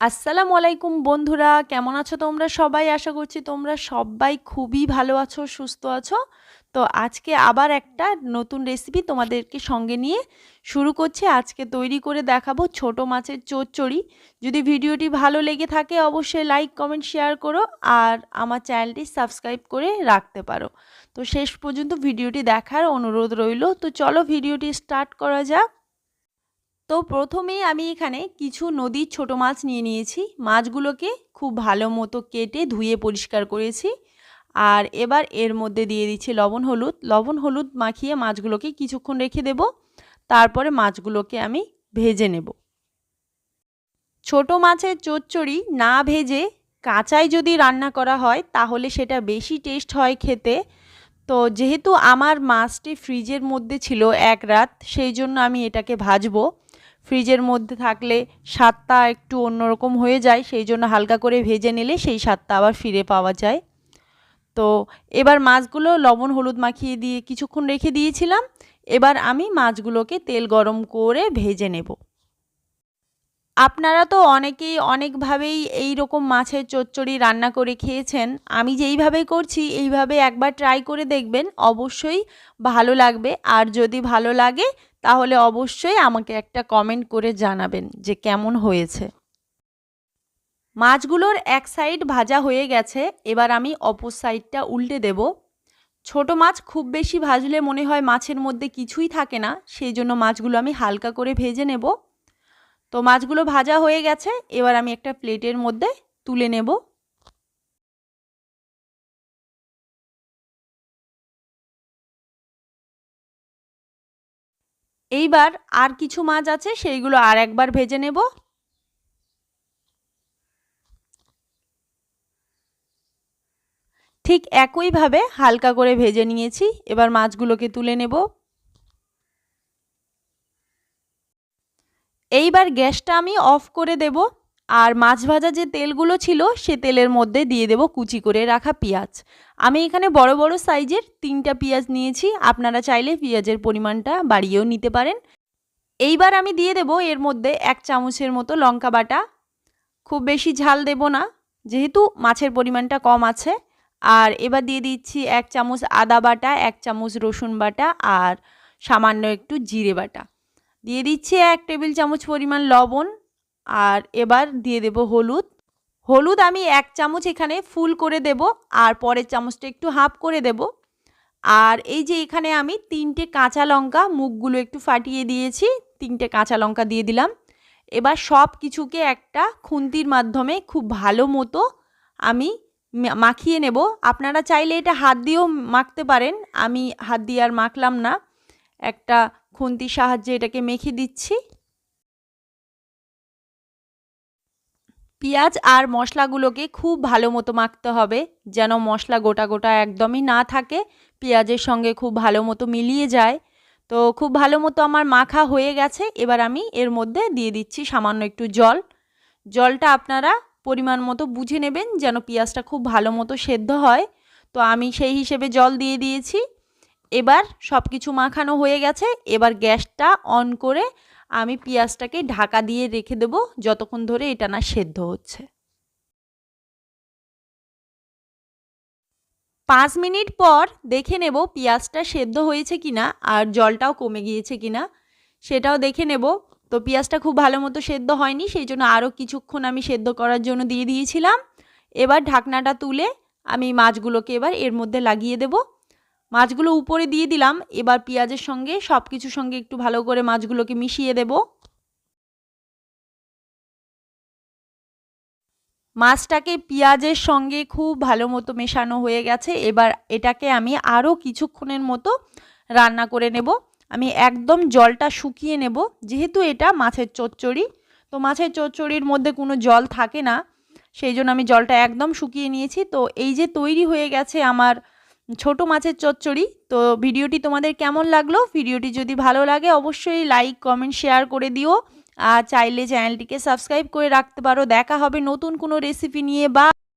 আসসালামু আলাইকুম বন্ধুরা, কেমন আছো তোমরা সবাই? আশা করছি তোমরা সবাই খুবই ভালো আছো, সুস্থ আছো। তো আজকে আবার একটা নতুন রেসিপি তোমাদেরকে সঙ্গে নিয়ে শুরু করছি। আজকে তৈরি করে দেখাবো ছোট মাছের চচ্চড়ি। যদি ভিডিওটি ভালো লেগে থাকে অবশ্যই লাইক কমেন্ট শেয়ার করো আর আমার চ্যানেলটি সাবস্ক্রাইব করে রাখতে পারো। তো শেষ পর্যন্ত ভিডিওটি দেখার অনুরোধ রইল। তো চলো ভিডিওটি স্টার্ট করা যাক। তো প্রথমেই আমি এখানে কিছু নদীর ছোট মাছ নিয়ে নিয়েছি। মাছগুলোকে খুব ভালো মতো কেটে ধুয়ে পরিষ্কার করেছি। আর এবার এর মধ্যে দিয়ে দিচ্ছি লবণ, হলুদ। লবণ, হলুদ মাখিয়ে মাছগুলোকে কিছুক্ষণ রেখে দেব। তারপরে মাছগুলোকে আমি ভেজে নেব। ছোট মাছের চচ্চড়ি না ভেজে কাঁচাই যদি রান্না করা হয়, তাহলে সেটা বেশি টেস্ট হয় খেতে। তো যেহেতু আমার মাছটি ফ্রিজের মধ্যে ছিল এক রাত, সেই জন্য আমি এটাকে ভাজবো। ফ্রিজের মধ্যে থাকলে স্বাদটা একটু অন্যরকম হয়ে যায়, সেই জন্য হালকা করে ভেজে নিলে সেই স্বাদটা আবার ফিরে পাওয়া যায়। তো এবার মাছগুলো লবণ হলুদ মাখিয়ে দিয়ে কিছুক্ষণ রেখে দিয়েছিলাম, এবার আমি মাছগুলোকে তেল গরম করে ভেজে নেব। আপনারা তো অনেকেই অনেকভাবেই এই রকম মাছের চচ্চড়ি রান্না করে খেয়েছেন, আমি যেইভাবে করছি এইভাবে একবার ট্রাই করে দেখবেন, অবশ্যই ভালো লাগবে। আর যদি ভালো লাগে তাহলে অবশ্যই আমাকে একটা কমেন্ট করে জানাবেন যে কেমন হয়েছে। মাছগুলোর এক সাইড ভাজা হয়ে গেছে, এবার আমি অপর সাইডটা উল্টে দেব। ছোট মাছ খুব বেশি ভাজলে মনে হয় মাছের মধ্যে কিছুই থাকে না, সেই জন্য মাছগুলো আমি হালকা করে ভেজে নেব। তো মাছগুলো ভাজা হয়ে গেছে, এবার আমি একটা প্লেটের মধ্যে তুলে নেব। এইবার আর কিছু মাছ আছে, সেইগুলো আর একবার ভেজে নেব। ঠিক একইভাবে হালকা করে ভেজে নিয়েছি, এবার মাছগুলোকে তুলে নেব। এইবার গ্যাসটা আমি অফ করে দেব। আর মাছ ভাজা যে তেলগুলো ছিল, সে তেলের মধ্যে দিয়ে দেব কুচি করে রাখা পেঁয়াজ। আমি এখানে বড় বড় সাইজের তিনটা পেঁয়াজ নিয়েছি, আপনারা চাইলে পেঁয়াজের পরিমাণটা বাড়িয়েও নিতে পারেন। এইবার আমি দিয়ে দেব এর মধ্যে এক চামচের মতো লঙ্কা বাটা। খুব বেশি ঝাল দেব না, যেহেতু মাছের পরিমাণটা কম আছে। আর এবার দিয়ে দিচ্ছি এক চামচ আদা বাটা, এক চামচ রসুন বাটা আর সামান্য একটু জিরে বাটা। দিয়ে দিচ্ছি এক টেবিল চামচ পরিমাণ লবণ। আর এবার দিয়ে দেব হলুদ। হলুদ আমি এক চামচ এখানে ফুল করে দেব আর পরের চামচটা একটু হাফ করে দেব। আর এই যে এখানে আমি তিনটে কাঁচা লঙ্কা মুখগুলো একটু ফাটিয়ে দিয়েছি, তিনটে কাঁচা লঙ্কা দিয়ে দিলাম। এবার সব কিছুকে একটা খুন্তির মাধ্যমে খুব ভালো মতো আমি মাখিয়ে নেব। আপনারা চাইলে এটা হাত দিয়েও মাখতে পারেন। আমি হাত দিয়ে আর মাখলাম না। একটা খুন্তির সাহায্যে এটাকে মেখে দিচ্ছি। পেঁয়াজ আর মশলাগুলোকে খুব ভালো মতো মাখতে হবে, যেন মশলা গোটা গোটা একদমই না থাকে, পেঁয়াজের সঙ্গে খুব ভালো মতো মিলিয়ে যায়। তো খুব ভালো মতো আমার মাখা হয়ে গেছে, এবার আমি এর মধ্যে দিয়ে দিচ্ছি সামান্য একটু জল। জলটা আপনারা পরিমাণ মতো বুঝে নেবেন যেন পেঁয়াজটা খুব ভালো মতো সেদ্ধ হয়। তো আমি সেই হিসেবে জল দিয়ে দিয়েছি। এবার সব কিছু মাখানো হয়ে গেছে, এবার গ্যাসটা অন করে আমি পেঁয়াজটাকে ঢাকা দিয়ে রেখে দেব যতক্ষণ ধরে এটা না সেদ্ধ হচ্ছে। পাঁচ মিনিট পর দেখে নেব পেঁয়াজটা সেদ্ধ হয়েছে কিনা আর জলটাও কমে গিয়েছে কিনা। সেটাও দেখে নেব। তো পেঁয়াজটা খুব ভালো মতো সেদ্ধ হয়নি, সেই জন্য আরও কিছুক্ষণ আমি সেদ্ধ করার জন্য দিয়ে দিয়েছিলাম। এবার ঢাকনাটা তুলে আমি মাছগুলোকে এবার এর মধ্যে লাগিয়ে দেব। মাছগুলো উপরে দিয়ে দিলাম। এবার পেঁয়াজের সঙ্গে সব কিছুর সঙ্গে একটু ভালো করে মাছগুলোকে মিশিয়ে দেব। মাছটাকে পেঁয়াজের সঙ্গে খুব ভালো মতো মেশানো হয়ে গেছে। এবার এটাকে আমি আরও কিছুক্ষণের মতো রান্না করে নেব। আমি একদম জলটা শুকিয়ে নেব। যেহেতু এটা মাছের চচ্চড়ি, তো মাছের চচ্চড়ির মধ্যে কোনো জল থাকে না, সেই জন্য আমি জলটা একদম শুকিয়ে নিয়েছি। তো এই যে তৈরি হয়ে গেছে আমার ছোট মাছের চচ্চড়ি। তো ভিডিওটি তোমাদের কেমন লাগল? ভিডিওটি যদি ভালো লাগে, অবশ্যই লাইক কমেন্ট শেয়ার করে দিও। আর চাইলে চ্যানেলটিকে সাবস্ক্রাইব করে রাখতে পারো। দেখা হবে নতুন কোনো রেসিপি নিয়ে। বা